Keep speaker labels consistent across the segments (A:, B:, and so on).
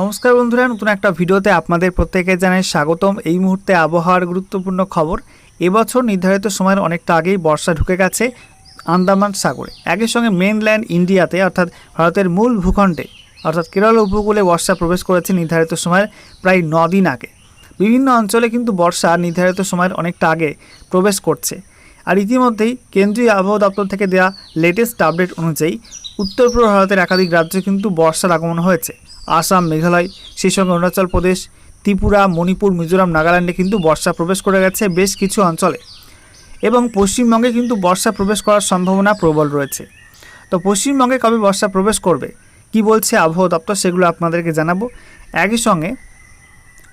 A: নমস্কার বন্ধুরা, নতুন একটা ভিডিওতে আপনাদের প্রত্যেকে জানাই স্বাগতম। এই মুহূর্তে আবহাওয়ার গুরুত্বপূর্ণ খবর, এবছর নির্ধারিত সময়ের অনেকটা আগেই বর্ষা ঢুকে গেছে আন্দামান সাগরে। একই সঙ্গে মেনল্যান্ড ইন্ডিয়াতে অর্থাৎ ভারতের মূল ভূখণ্ডে, অর্থাৎ কেরল উপকূলে বর্ষা প্রবেশ করেছে নির্ধারিত সময়ের প্রায় দিন আগে। বিভিন্ন অঞ্চলে কিন্তু বর্ষা নির্ধারিত সময়ের অনেকটা আগে প্রবেশ করছে। আর ইতিমধ্যেই কেন্দ্রীয় আবহাওয়া দপ্তর থেকে দেওয়া লেটেস্ট আপডেট অনুযায়ী, উত্তর পূর্ব ভারতের একাধিক রাজ্যে কিন্তু বর্ষার আগমন হয়েছে। আসাম, মেঘালয় সেই সঙ্গে অরুণাচল প্রদেশ, ত্রিপুরা, মণিপুর, মিজোরাম, নাগাল্যান্ডে কিন্তু বর্ষা প্রবেশ করে গেছে বেশ কিছু অঞ্চলে। এবং পশ্চিমবঙ্গে কিন্তু বর্ষা প্রবেশ করার সম্ভাবনা প্রবল রয়েছে। তো পশ্চিমবঙ্গে কবে বর্ষা প্রবেশ করবে? কি বলছে আবহাওয়া দপ্তর? সেগুলো আপনাদেরকে জানাব। একই সঙ্গে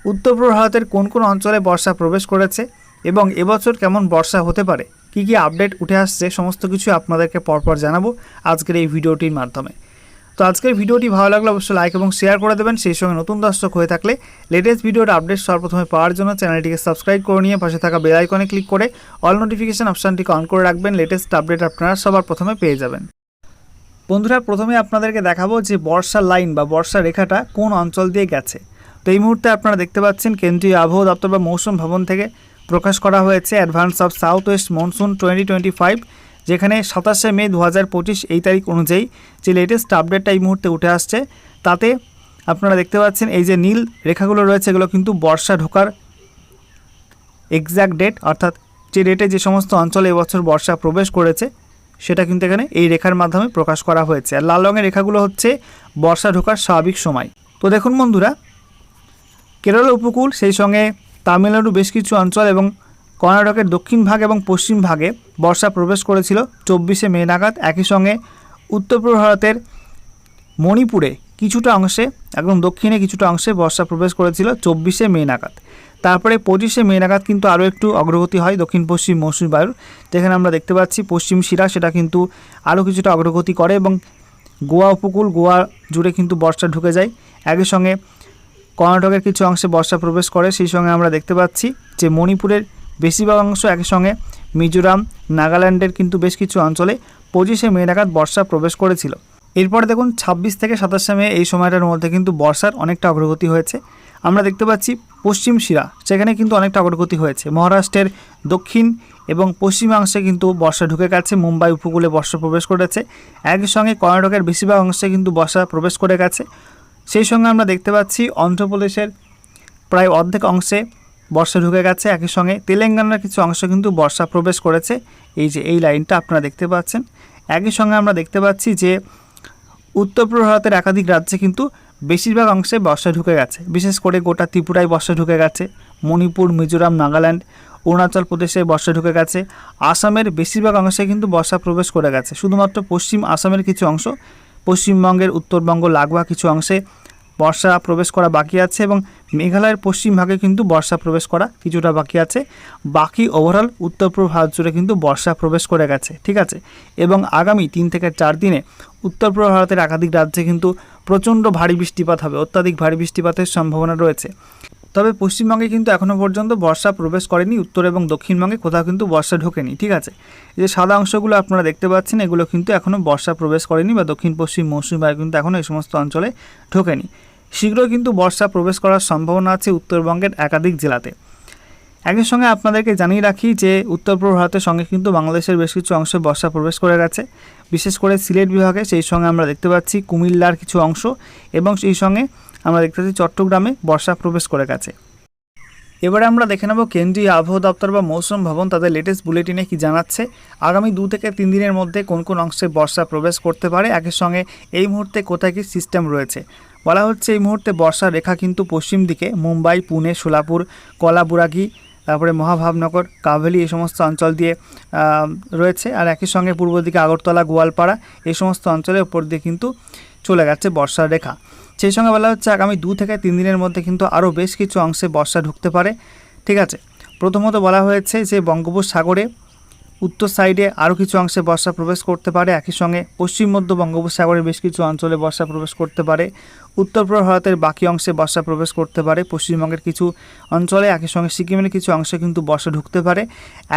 A: উত্তর পূর্ব ভারতের কোন কোন অঞ্চলে বর্ষা প্রবেশ করেছে এবং এবছর কেমন বর্ষা হতে পারে? কী কী আপডেট উঠে আসছে? সমস্ত কিছু আপনাদেরকে পরপর জানাব আজকের এই ভিডিওটির মাধ্যমে। তো আজকের ভিডিওটি ভালো লাগলে অবশ্যই লাইক এবং শেয়ার করে দেবেন। সেই সঙ্গে নতুন দর্শক হয়ে থাকলে লেটেস্ট ভিডিওর আপডেট সর্বপ্রথমে পাওয়ার জন্য চ্যানেলটিকে সাবস্ক্রাইব করে নিয়ে পাশে থাকা বেল আইকনে ক্লিক করে অল নোটিফিকেশন অপশানটিকে অন করে রাখবেন। লেটেস্ট আপডেট আপনারা সবার প্রথমে পেয়ে যাবেন। বন্ধুরা প্রথমে আপনাদেরকে দেখাবো যে বর্ষার লাইন বা বর্ষা রেখাটা কোন অঞ্চল দিয়ে গেছে। তো এই মুহূর্তে আপনারা দেখতে পাচ্ছেন কেন্দ্রীয় আবহাওয়া দপ্তর বা মৌসুম ভবন থেকে প্রকাশ করা হয়েছে। Advance of south west monsoon twenty twenty five যেখানে সাতাশে মে দু হাজার পঁচিশ এই তারিখ অনুযায়ী যে লেটেস্ট আপডেটটা এই মুহূর্তে উঠে আসছে, তাতে আপনারা দেখতে পাচ্ছেন এই যে নীল রেখাগুলো রয়েছে, এগুলো কিন্তু বর্ষা ঢোকার এক্স্যাক্ট ডেট অর্থাৎ যে ডেটে যে সমস্ত অঞ্চলে এবছর বর্ষা প্রবেশ করেছে, সেটা কিন্তু এখানে এই রেখার মাধ্যমে প্রকাশ করা হয়েছে। আর লাল রঙের রেখাগুলো হচ্ছে বর্ষা ঢোকার স্বাভাবিক সময়। তো দেখুন বন্ধুরা কেরল উপকূল, সেই সঙ্গে তামিলনাড়ু বেশ কিছু অঞ্চল এবং কর্ণাটকের দক্ষিণ ভাগ এবং পশ্চিম ভাগে বর্ষা প্রবেশ করেছিল। চব্বিশে মে নাগাদ একই সঙ্গে উত্তর পূর্ব ভারতের মণিপুরে কিছুটা অংশে একদম দক্ষিণে কিছুটা অংশে বর্ষা প্রবেশ করেছিল চব্বিশে মে নাগাদ। তারপরে পঁচিশে মে নাগাদ কিন্তু আরও একটু অগ্রগতি হয় দক্ষিণ পশ্চিম মৌসুমী বায়ুর। যেখানে আমরা দেখতে পাচ্ছি পশ্চিম শিরা, সেটা কিন্তু আরও কিছুটা অগ্রগতি করে এবং গোয়া উপকূল, গোয়া জুড়ে কিন্তু বর্ষা ঢুকে যায়। একই সঙ্গে কর্ণাটকের কিছু অংশে বর্ষা প্রবেশ করে, সেই সঙ্গে আমরা দেখতে পাচ্ছি যে মণিপুরের বেশিরভাগ অংশ একই সঙ্গে। মিজোরাম, নাগাল্যান্ডের কিন্তু বেশ কিছু অঞ্চলে পঁচিশে মে নাগাদ বর্ষা প্রবেশ করেছিল। এরপরে দেখুন, ছাব্বিশ থেকে সাতাশে মে এই সময়টার মধ্যে কিন্তু বর্ষার অনেকটা অগ্রগতি হয়েছে। আমরা দেখতে পাচ্ছি পশ্চিম শিরা, সেখানে কিন্তু অনেকটা অগ্রগতি হয়েছে। মহারাষ্ট্রের দক্ষিণ এবং পশ্চিমাংশে কিন্তু বর্ষা ঢুকে গেছে। মুম্বাই উপকূলে বর্ষা প্রবেশ করেছে। একই সঙ্গে কর্ণাটকের বেশিরভাগ অংশে কিন্তু বর্ষা প্রবেশ করে গেছে। সেই সঙ্গে আমরা দেখতে পাচ্ছি অন্ধ্রপ্রদেশের প্রায় অর্ধেক অংশে বর্ষা ঢুকে গেছে, একই সঙ্গে তেলেঙ্গানার কিছু অংশ কিন্তু বর্ষা প্রবেশ করেছে। এই যে, এই লাইনটা আপনারা দেখতে পাচ্ছেন। একই সঙ্গে আমরা দেখতে পাচ্ছি যে, উত্তর পূর্ব ভারতের একাধিক রাজ্যে কিন্তু বেশিরভাগ অংশে বর্ষা ঢুকে গেছে। বিশেষ করে গোটা ত্রিপুরায় বর্ষা ঢুকে গেছে, মণিপুর, মিজোরাম, নাগাল্যান্ড, অরুণাচল প্রদেশে বর্ষা ঢুকে গেছে। আসামের বেশিরভাগ অংশে কিন্তু বর্ষা প্রবেশ করে গেছে। শুধুমাত্র পশ্চিম আসামের কিছু অংশ, পশ্চিমবঙ্গের উত্তরবঙ্গ, লাগোয়া কিছু অংশে বর্ষা প্রবেশ করা বাকি আছে এবং মেঘালয়ের পশ্চিম ভাগে কিন্তু বর্ষা প্রবেশ করা কিছুটা বাকি আছে। বাকি ওভারঅল উত্তর পূর্ব ভারত জুড়ে কিন্তু বর্ষা প্রবেশ করে গেছে, ঠিক আছে? এবং আগামী তিন থেকে চার দিনে উত্তর পূর্ব ভারতের একাধিক রাজ্যে কিন্তু প্রচণ্ড ভারী বৃষ্টিপাত হবে, অত্যাধিক ভারী বৃষ্টিপাতের সম্ভাবনা রয়েছে। তবে পশ্চিমবঙ্গে কিন্তু এখনও পর্যন্ত বর্ষা প্রবেশ করেনি, উত্তর এবং দক্ষিণবঙ্গে কোথাও কিন্তু বর্ষা ঢোকেনি, ঠিক আছে? যে সাদা অংশগুলো আপনারা দেখতে পাচ্ছেন, এগুলো কিন্তু এখনও বর্ষা প্রবেশ করেনি বা দক্ষিণ পশ্চিম মৌসুমী বায়ু কিন্তু এখনও এই সমস্ত অঞ্চলে ঢোকেনি। শীঘ্রই কিন্তু বর্ষা প্রবেশ করার সম্ভাবনা আছে উত্তরবঙ্গের একাধিক জেলাতে। একই সঙ্গে আপনাদেরকে জানিয়ে রাখি যে উত্তর পূর্ব ভারতের সঙ্গে কিন্তু বাংলাদেশের বেশ কিছু অংশে বর্ষা প্রবেশ করে গেছে। বিশেষ করে সিলেট বিভাগে সেই সঙ্গে আমরা দেখতে পাচ্ছি কুমিল্লার কিছু অংশ এবং সেই সঙ্গে আমরা দেখতে পাচ্ছি চট্টগ্রামে বর্ষা প্রবেশ করে গেছে। এবারে আমরা দেখে নেব কেন্দ্রীয় আবহাওয়া দপ্তর বা মৌসুম ভবন তাদের লেটেস্ট বুলেটিনে কি জানাচ্ছে। আগামী দু থেকে তিন দিনের মধ্যে কোন কোন অংশে বর্ষা প্রবেশ করতে পারে? একই সঙ্গে এই মুহূর্তে কোথায় কী সিস্টেম রয়েছে? বলা হচ্ছে এই মুহূর্তে বর্ষার রেখা কিন্তু পশ্চিম দিকে মুম্বাই, পুনে, সোলাপুর, কলাবুরাগি, তারপরে মহাভাবনগর, কাভেলি এই সমস্ত অঞ্চল দিয়ে রয়েছে। আর একই সঙ্গে পূর্ব দিকে আগরতলা, গোয়ালপাড়া এই সমস্ত অঞ্চলের উপর দিয়ে কিন্তু চলে গেছে বর্ষার রেখা। সেই সঙ্গে বলা হচ্ছে আগামী দু থেকে তিন দিনের মধ্যে কিন্তু আরও বেশ কিছু অংশে বর্ষা ঢুকতে পারে। ঠিক আছে। প্রথমত বলা হয়েছে যে বঙ্গোপসাগরে উত্তর সাইডে আরও কিছু অংশে বর্ষা প্রবেশ করতে পারে। একই সঙ্গে পশ্চিম, মধ্য বঙ্গোপসাগরের বেশ কিছু অঞ্চলে বর্ষা প্রবেশ করতে পারে। উত্তর পূর্ব ভারতের বাকি অংশে বর্ষা প্রবেশ করতে পারে। পশ্চিমবঙ্গের কিছু অঞ্চলে একই সঙ্গে সিকিমের কিছু অংশে কিন্তু বর্ষা ঢুকতে পারে।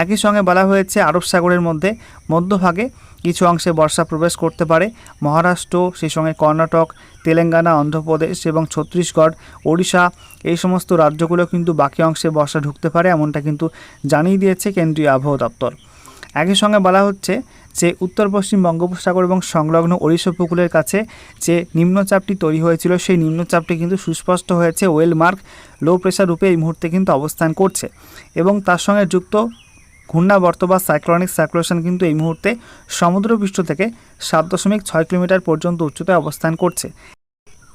A: একই সঙ্গে বলা হয়েছে, আরব সাগরের মধ্যে মধ্যভাগে কিছু অংশে বর্ষা প্রবেশ করতে পারে। মহারাষ্ট্র, সেই সঙ্গে কর্ণাটক, তেলেঙ্গানা, অন্ধ্রপ্রদেশ এবং ছত্তিশগড়, ওড়িশা, এই সমস্ত রাজ্যগুলো কিন্তু বাকি অংশে বর্ষা ঢুকতে পারে, এমনটা কিন্তু জানিয়ে দিয়েছে কেন্দ্রীয় আবহাওয়া দপ্তর। একই সঙ্গে বলা হচ্ছে যে উত্তর পশ্চিম বঙ্গোপসাগর এবং সংলগ্ন ওড়িশা উপকূলের কাছে যে নিম্নচাপটি তৈরি হয়েছিল, সেই নিম্নচাপটি কিন্তু সুস্পষ্ট হয়েছে। ওয়েল মার্ক লো প্রেশার রূপে এই মুহূর্তে কিন্তু অবস্থান করছে এবং তার সঙ্গে যুক্ত ঘূর্ণাবর্ত বা সাইক্লনিক সার্কুলেশন কিন্তু এই মুহূর্তে সমুদ্রপৃষ্ঠ থেকে সাত দশমিক ছয় কিলোমিটার পর্যন্ত উচ্চতায় অবস্থান করছে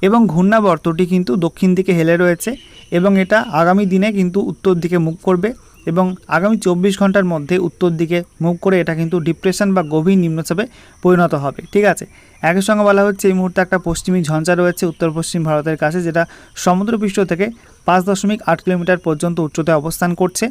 A: এবং ঘূর্ণাবর্তটি কিন্তু দক্ষিণ দিকে হেলে রয়েছে এবং এটা আগামী দিনে কিন্তু উত্তর দিকে মুখ করবে। এবং আগামী চব্বিশ ঘণ্টার মধ্যে উত্তর দিকে মুভ করে এটা কিন্তু ডিপ্রেশন বা গভীর নিম্নচাপে পরিণত হবে। ঠিক আছে? একই সঙ্গে বলা হচ্ছে, এই মুহূর্তে একটা পশ্চিমী ঝঞ্ঝা রয়েছে উত্তর পশ্চিম ভারতের কাছে, যেটা সমুদ্রপৃষ্ঠ থেকে পাঁচ দশমিক আট কিলোমিটার পর্যন্ত উচ্চতায় অবস্থান করছে।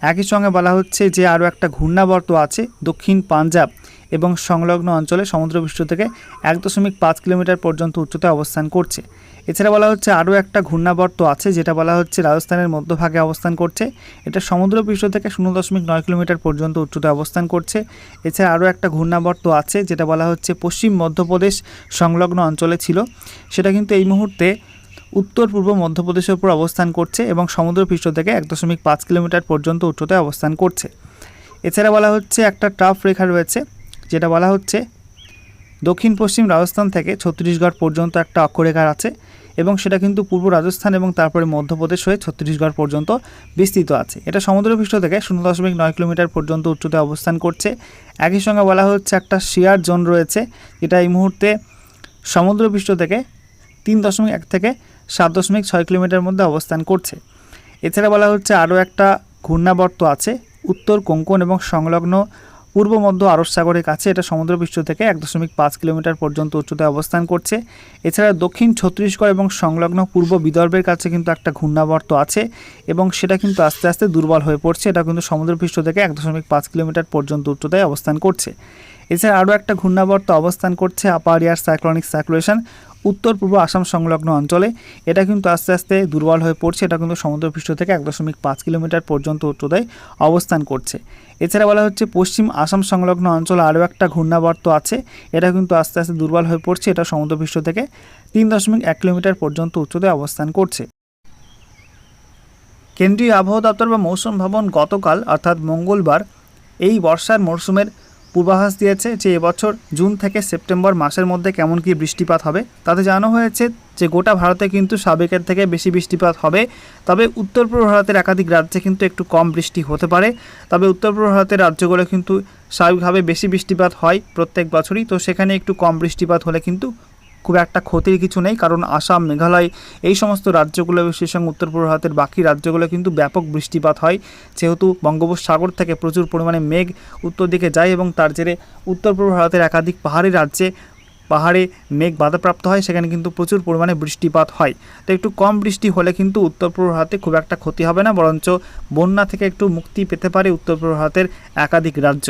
A: একই সঙ্গে বলা হচ্ছে যে, আরও একটা ঘূর্ণাবর্ত আছে দক্ষিণ পাঞ্জাব এবং সংলগ্ন অঞ্চলে সমুদ্রপৃষ্ঠ থেকে এক দশমিক পাঁচ কিলোমিটার পর্যন্ত উচ্চতায় অবস্থান করছে। এছাড়া বলা হচ্ছে আরও একটা ঘূর্ণাবর্ত আছে, যেটা বলা হচ্ছে রাজস্থানের মধ্যভাগে অবস্থান করছে। এটা সমুদ্রপৃষ্ঠ থেকে শূন্য দশমিক নয় কিলোমিটার পর্যন্ত উচ্চতায় অবস্থান করছে। এছাড়া আরও একটা ঘূর্ণাবর্ত আছে, যেটা বলা হচ্ছে পশ্চিম মধ্যপ্রদেশ সংলগ্ন অঞ্চলে ছিল। সেটা কিন্তু এই মুহূর্তে উত্তর পূর্ব মধ্যপ্রদেশের উপর অবস্থান করছে এবং সমুদ্রপৃষ্ঠ থেকে এক দশমিক পাঁচ কিলোমিটার পর্যন্ত উচ্চতায় অবস্থান করছে। এছাড়া বলা হচ্ছে একটা ট্রাফ রেখা রয়েছে, যেটা বলা হচ্ছে দক্ষিণ পশ্চিম রাজস্থান থেকে ছত্তিশগড় পর্যন্ত একটা অক্ষরেখা আছে। এবং সেটা কিন্তু পূর্ব রাজস্থান এবং তারপরে মধ্যপ্রদেশ হয়ে ছত্তিশগড় পর্যন্ত বিস্তৃত আছে। এটা সমুদ্রপৃষ্ঠ থেকে শূন্য দশমিক নয় কিলোমিটার পর্যন্ত উচ্চতায় অবস্থান করছে। একই সঙ্গে বলা হচ্ছে একটা শিয়ার জোন রয়েছে, যেটা এই মুহূর্তে সমুদ্রপৃষ্ঠ থেকে তিন দশমিক এক থেকে সাত দশমিক ছয় কিলোমিটার মধ্যে অবস্থান করছে। এছাড়া বলা হচ্ছে আরও একটা ঘূর্ণাবর্ত আছে, উত্তর কোঙ্কন এবং সংলগ্ন পূর্ব মধ্য আরব সাগরের কাছে এটা সমুদ্রপৃষ্ঠ থেকে এক দশমিক পাঁচ কিলোমিটার পর্যন্ত উচ্চতায় অবস্থান করছে। এছাড়া দক্ষিণ ছত্তিশগড় এবং সংলগ্ন পূর্ব বিদর্ভের কাছে কিন্তু একটা ঘূর্ণাবর্ত আছে এবং সেটা কিন্তু আস্তে আস্তে দুর্বল হয়ে পড়ছে। এটা কিন্তু সমুদ্রপৃষ্ঠ থেকে এক দশমিক পাঁচ কিলোমিটার পর্যন্ত উচ্চতায় অবস্থান করছে। এছাড়া আরও একটা ঘূর্ণাবর্ত অবস্থান করছে আপার এয়ার সাইক্লনিক সার্কুলেশন। উত্তর, পূর্ব আসাম সংলগ্ন অঞ্চলে। এটা কিন্তু আস্তে আস্তে দুর্বল হয়ে পড়ছে। এটা কিন্তু সমুদ্রপৃষ্ঠ থেকে এক দশমিক পাঁচ কিলোমিটার পর্যন্ত উচ্চতায় অবস্থান করছে। এছাড়া বলা হচ্ছে পশ্চিম আসাম সংলগ্ন অঞ্চলে আরও একটা ঘূর্ণাবর্ত আছে। এটা কিন্তু আস্তে আস্তে দুর্বল হয়ে পড়ছে। এটা সমুদ্রপৃষ্ঠ থেকে তিন দশমিক এক কিলোমিটার পর্যন্ত উচ্চতায় অবস্থান করছে। কেন্দ্রীয় আবহাওয়া দপ্তর বা মৌসুম ভবন গতকাল, অর্থাৎ মঙ্গলবার, এই বর্ষার মরশুমের পূর্বাভাস দিয়েছে যে এবছর জুন থেকে সেপ্টেম্বর মাসের মধ্যে কেমন কি বৃষ্টিপাত হবে। তাতে জানানো হয়েছে যে গোটা ভারতে কিন্তু সাবেকের থেকে বেশি বৃষ্টিপাত হবে। তবে উত্তর পূর্ব ভারতের একাধিক রাজ্যে কিন্তু একটু কম বৃষ্টি হতে পারে। তবে উত্তর পূর্ব ভারতের রাজ্যগুলো কিন্তু স্বাভাবিকভাবে বেশি বৃষ্টিপাত হয় প্রত্যেক বছরই। তো সেখানে একটু কম বৃষ্টিপাত হলে কিন্তু খুব একটা ক্ষতির কিছু নেই, কারণ আসাম, মেঘালয় এই সমস্ত রাজ্যগুলো সেই সঙ্গে উত্তর পূর্ব ভারতের বাকি রাজ্যগুলো কিন্তু ব্যাপক বৃষ্টিপাত হয়। যেহেতু বঙ্গোপসাগর থেকে প্রচুর পরিমাণে মেঘ উত্তর দিকে যায় এবং তার জেরে উত্তর পূর্ব ভারতের একাধিক পাহাড়ি রাজ্যে পাহাড়ে মেঘ বাধাপ্রাপ্ত হয়, সেখানে কিন্তু প্রচুর পরিমাণে বৃষ্টিপাত হয়। তো একটু কম বৃষ্টি হলে কিন্তু উত্তর পূর্ব ভারতে খুব একটা ক্ষতি হবে না, বরঞ্চ বন্যা থেকে একটু মুক্তি পেতে পারে উত্তর পূর্ব ভারতের একাধিক রাজ্য।